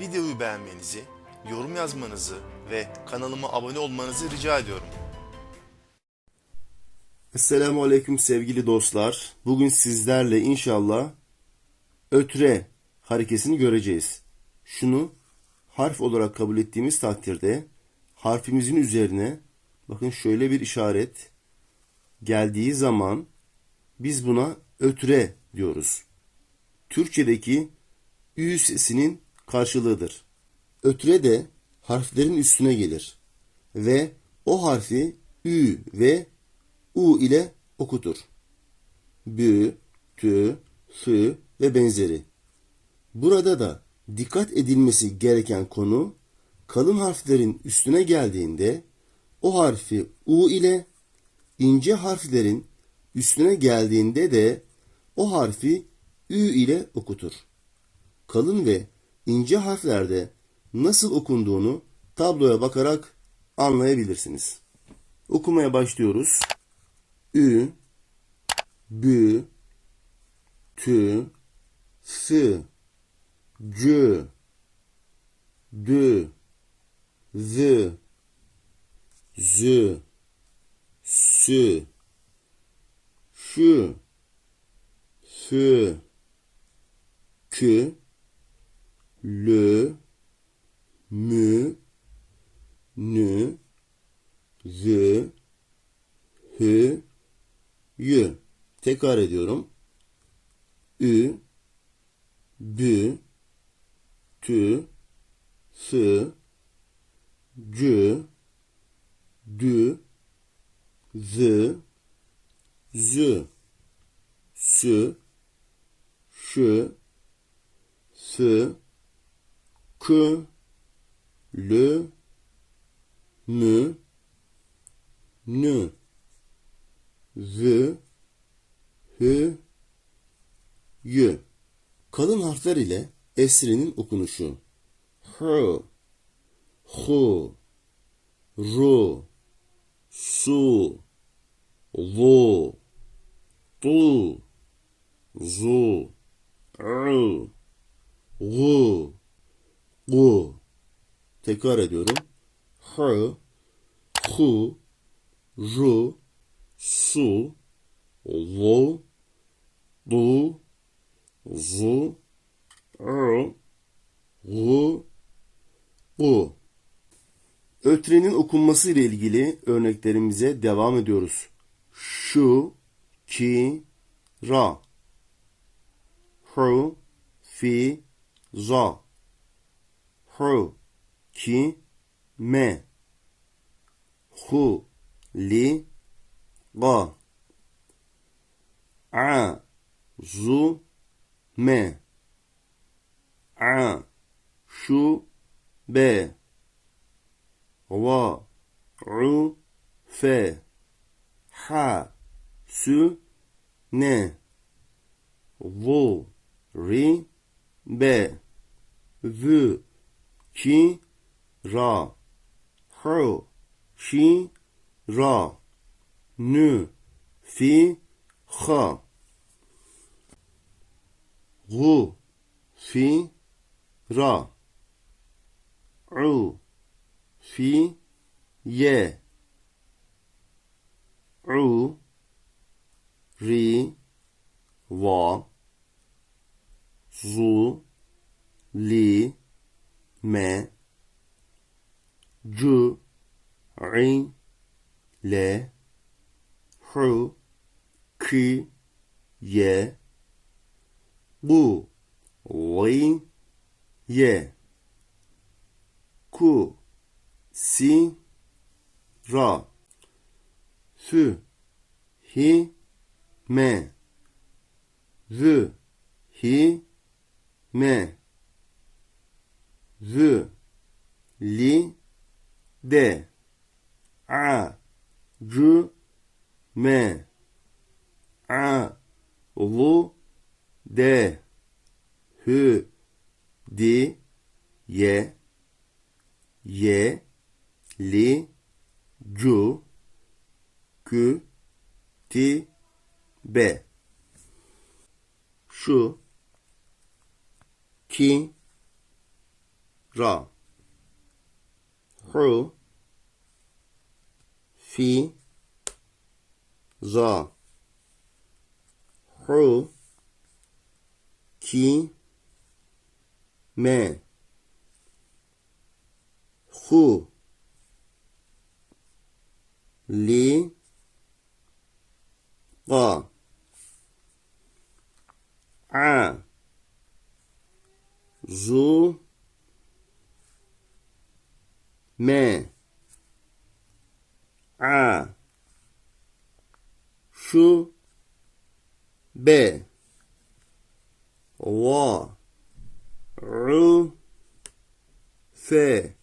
Videoyu beğenmenizi, yorum yazmanızı ve kanalıma abone olmanızı rica ediyorum. Esselamu Aleyküm sevgili dostlar. Bugün sizlerle inşallah ötre harekesini göreceğiz. Şunu harf olarak kabul ettiğimiz takdirde harfimizin üzerine bakın şöyle bir işaret geldiği zaman biz buna ötre diyoruz. Türkçedeki ü sesinin karşılığıdır. Ötre de harflerin üstüne gelir ve o harfi ü ve u ile okutur. Bü, tü, fü ve benzeri. Burada da dikkat edilmesi gereken konu kalın harflerin üstüne geldiğinde o harfi u ile ince harflerin üstüne geldiğinde de o harfi ü ile okutur. Kalın ve ince harflerde nasıl okunduğunu tabloya bakarak anlayabilirsiniz. Okumaya başlıyoruz. Ü, bü, tü, sı, cü, dü, zı, zü, sü, şu, fü, kü, lü, mü, nü, zü, hü, yü. Tekrar ediyorum. Ü, bü, tü, sı, cü, dü, zı, zü, sü, şu, sı, kü, lü, mü, nü, zı, hü, yü. Kalın harfler ile esrinin okunuşu. Hı, hu, ru, su, lu, tu, zu, ru, gu, gu. Tekrar ediyorum. Hı, hu, ru, su, lu, du, zu, ru, gu, gu. Ötrenin okunması ile ilgili örneklerimize devam ediyoruz. Şu, ki, ra. Hu, fi, za. Hu, ki, me. Hu, li, ga. A, zu, me. A, şu, be. Va, ru, fe. Ha, sü, ne. Vu, ri, be. Vü, ki, ra. Hu, şi, ra. Nü, fi, ha. Gu, fi, ra. U, fi, ye. U, ri, va. Zu, li, me. Cu, ri, le. Hu, ki, ye. Bu, li, ye. Ku, si, ra. Fü, hi, me. Vü, hi, me. Vü, li, de. A, cu, me. A, lu, de. Hü, di, ye. Ye, li, cu, kü, ti, be. Şu, ki, ra. Hu. Fi. Za. Hu. Ki. Me. Hu. Li. Qa a zu me a. Şu. Be wa ru fe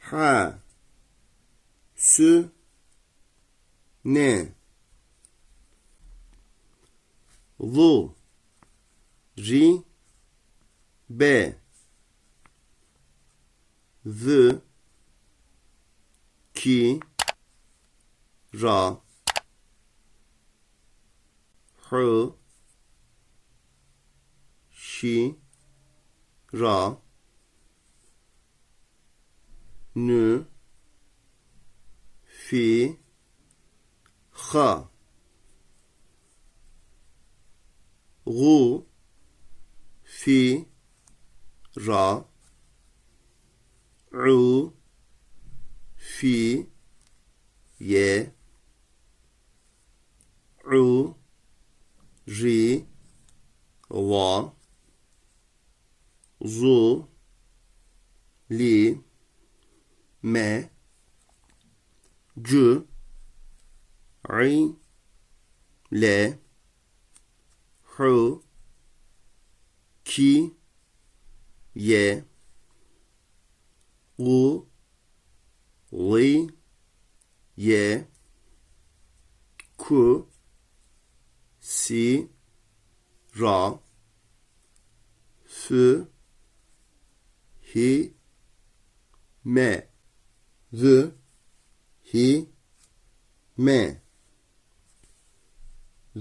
ha sü ne zu ri. Be z ki ra hu şi ra nü fi ha gu fi ra u fi ye u ri va zu li me cu ri le hu ki ye u li ye ku si ra fü hi me z hi me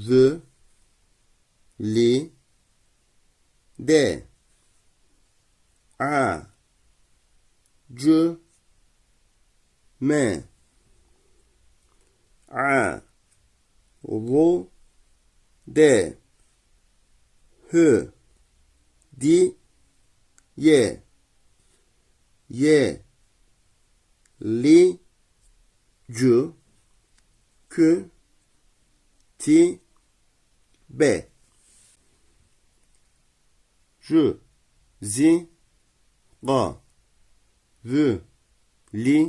z li de a c me. A vu de hü di ye ye li cu kü ti be ju zi ga vü li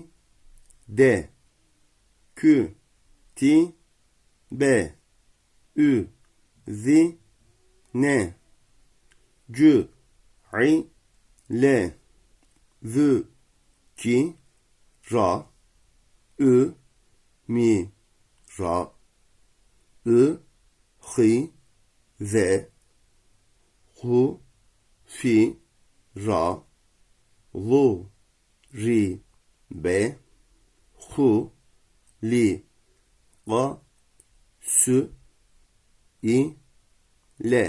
de kü ti be ü zi ne cu i le vü ki ra ü mi ra ı hi ve hu fi ra lu ri be hu li va sü i le.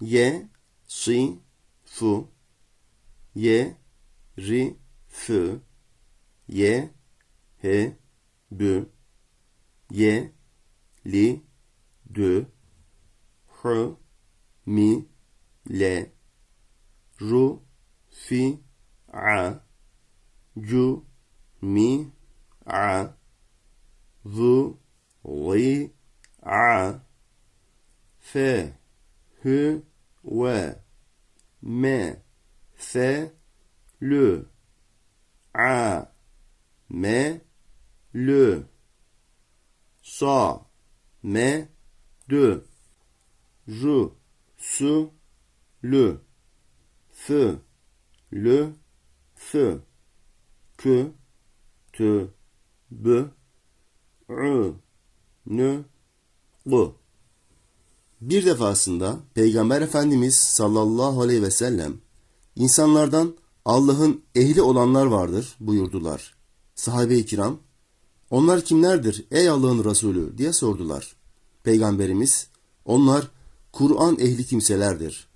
Ye si fu. Ye ri fü. Ye he bü. Ye li dü. Hü mi le. Ru fi a cu mi a zu li a fe hü ve me fe le a me le sa me de je su le feu le feu que te be ü nü bu bir defasında Peygamber Efendimiz sallallahu aleyhi ve sellem insanlardan Allah'ın ehli olanlar vardır buyurdular. Sahabe-i kiram onlar kimlerdir ey Allah'ın Resulü diye sordular. Peygamberimiz onlar Kur'an ehli kimselerdir.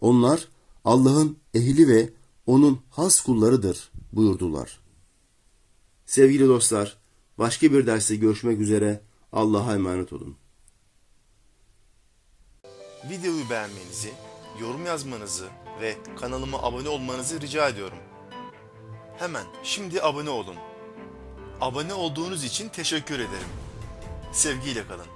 Onlar Allah'ın ehli ve onun has kullarıdır buyurdular. Sevgili dostlar, başka bir derste görüşmek üzere. Allah'a emanet olun. Videoyu beğenmenizi, yorum yazmanızı ve kanalıma abone olmanızı rica ediyorum. Hemen şimdi abone olun. Abone olduğunuz için teşekkür ederim. Sevgiyle kalın.